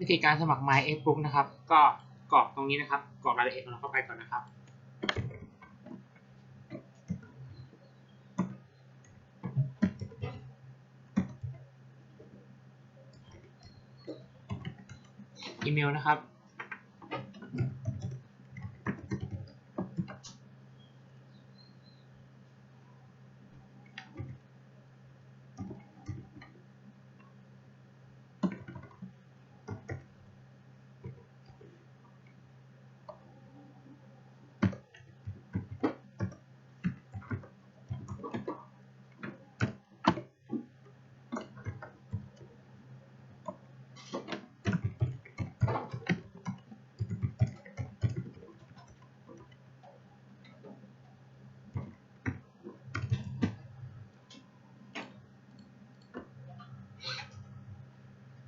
วิธีการสมัคร My f b o o k นะครับ ก็กรอกตรงนี้นะครับกรอกรายละเอียดของเราเข้าไปก่อนนะครับ อีเมลนะครับ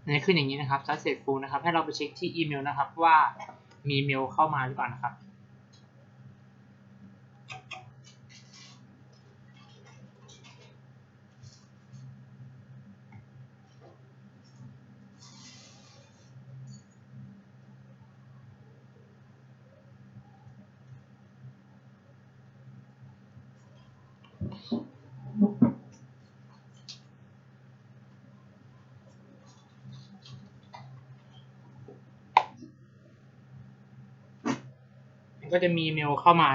นี่ขึ้นอย่างนี้นะครับ successful นะครับ ให้เราไปเช็คที่อีเมลนะครับว่ามีเมลเข้ามาหรือเปล่านะครับ ก็จะมีเมลเข้ามา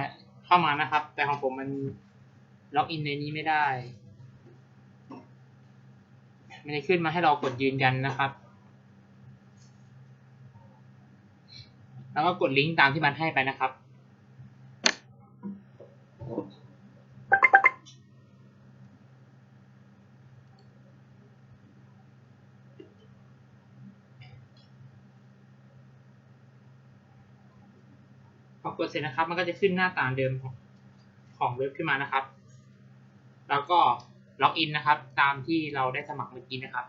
เข้ามานะครับ แต่ของผมมันล็อกอินในนี้ไม่ได้ มันจะขึ้นมาให้เรากดยืนยันนะครับ แล้วก็กดลิงก์ตามที่มันให้ไปนะครับ กดเสร็จนะครับ มันก็จะขึ้นหน้าต่างเดิมของของเว็บขึ้นมานะครับ แล้วก็ล็อกอินนะครับ ตามที่เราได้สมัครเมื่อกี้นะครับ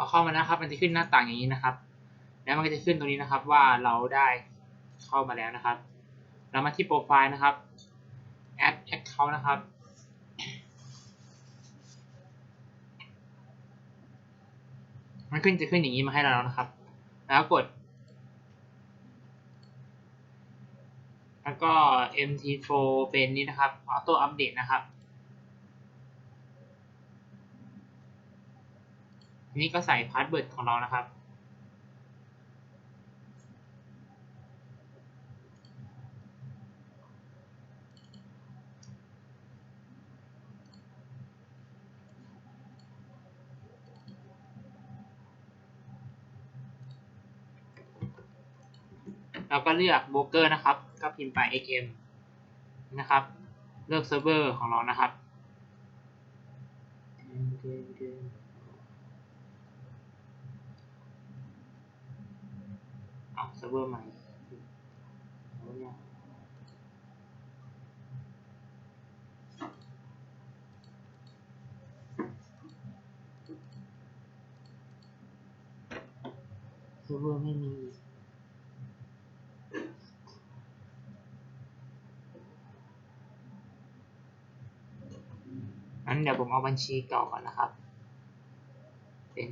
อเข้ามานะครับ มันจะขึ้นหน้าต่างอย่างนี้นะครับ แล้วมันก็จะขึ้นตรงนี้นะครับว่าเราได้เข้ามาแล้วนะครับ เรามาที่โปรไฟล์นะครับ add account นะครับมันขึ้นจะขึ้นอย่างนี้มาให้เราแล้วนะครับ แล้วกด แล้วก็ mt4 เป็นนี้นะครับ auto update นะครับ นี้ก็ใส่พาสเวิร์ดของเรานะครับ เราก็เลือกโบรกเกอร์นะครับ ก็พิมพ์ไป xm นะครับ เลือกเซิร์ฟเวอร์ของเรานะครับ อาเซิร์ฟเวอร์ใหม่เอาเนี่ยเซิร์ฟเวอร์ไม่มีงั้นเดี๋ยวผมเอาบัญชีเก่าก่อนนะครับ เป็น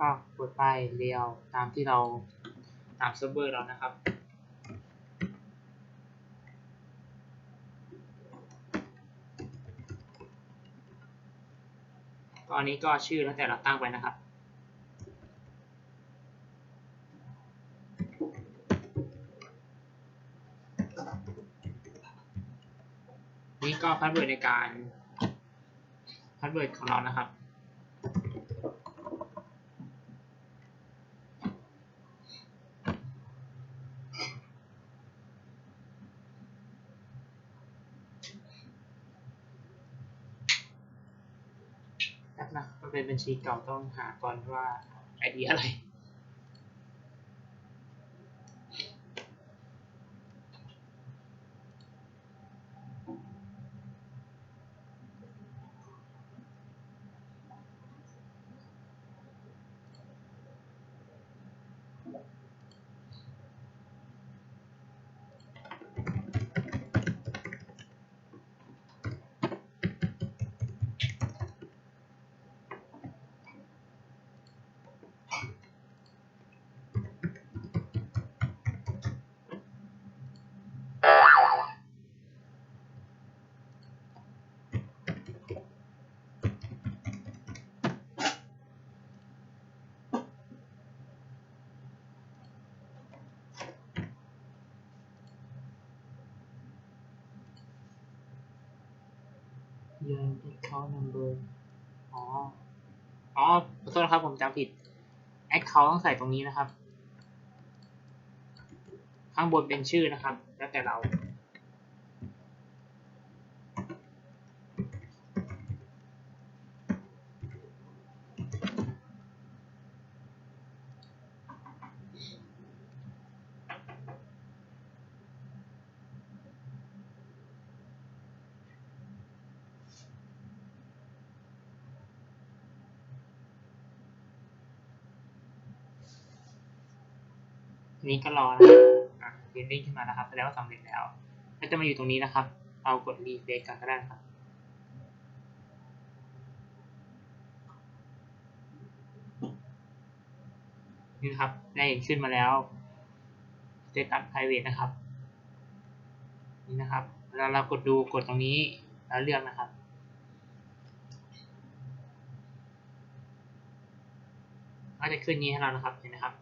ก็ก ดไปเรียวตามที่เราตามเซิร์ฟเวอร์เรานะครับตอนนี้ก็ชื่อแล้วแต่เราตั้งไปนะครับนี่ก็พาสเวิร์ดในการพาสเวิร์ดของเรานะครับ แป๊บนะมัน เป็นบัญชีเก่าต้องหาก่อนว่า ID อะไร น account number อ๋อ อ๋อ ขอโทษนะครับผมจำผิด account ต้องใส่ตรงนี้นะครับ ข้างบนเป็นชื่อนะครับ แล้วแต่เรา นี้ก็รอนะครับอะเรนดิ้งขึ้นมานะครับแสดงว่าสำเร็จแล้วก็จะมาอยู่ตรงนี้นะครับ เอากดรีเฟซกันก็ได้ครับนี่นะครับได้ขึ้นมาแล้ว Status Private นะครับ นี่นะครับแล้วเรากดดูกดตรงนี้แล้วเลือกนะครับก็จะขึ้นนี้ให้เรานะครับเห็นไหมครับ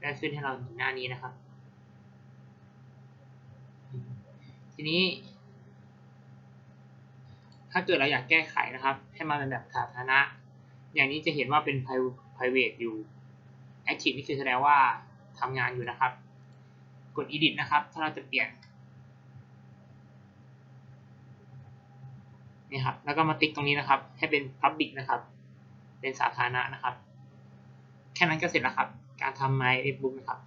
ได้ขึ้นให้เราหน้านี้นะครับ ทีนี้ ถ้าเกิดเราอยากแก้ไขนะครับ ให้มันเป็นแบบสาธารณะ อย่างนี้จะเห็นว่าเป็น private อยู่ active นี่คือแสดงว่าทำงานอยู่นะครับ กด edit นะครับ ถ้าเราจะเปลี่ยนนี่ครับ แล้วก็มาติ๊กตรงนี้นะครับ ให้เป็น public นะครับ เป็นสาธารณะนะครับ แค่นั้นก็เสร็จแล้วครับ การทำ My Facebook นะครับ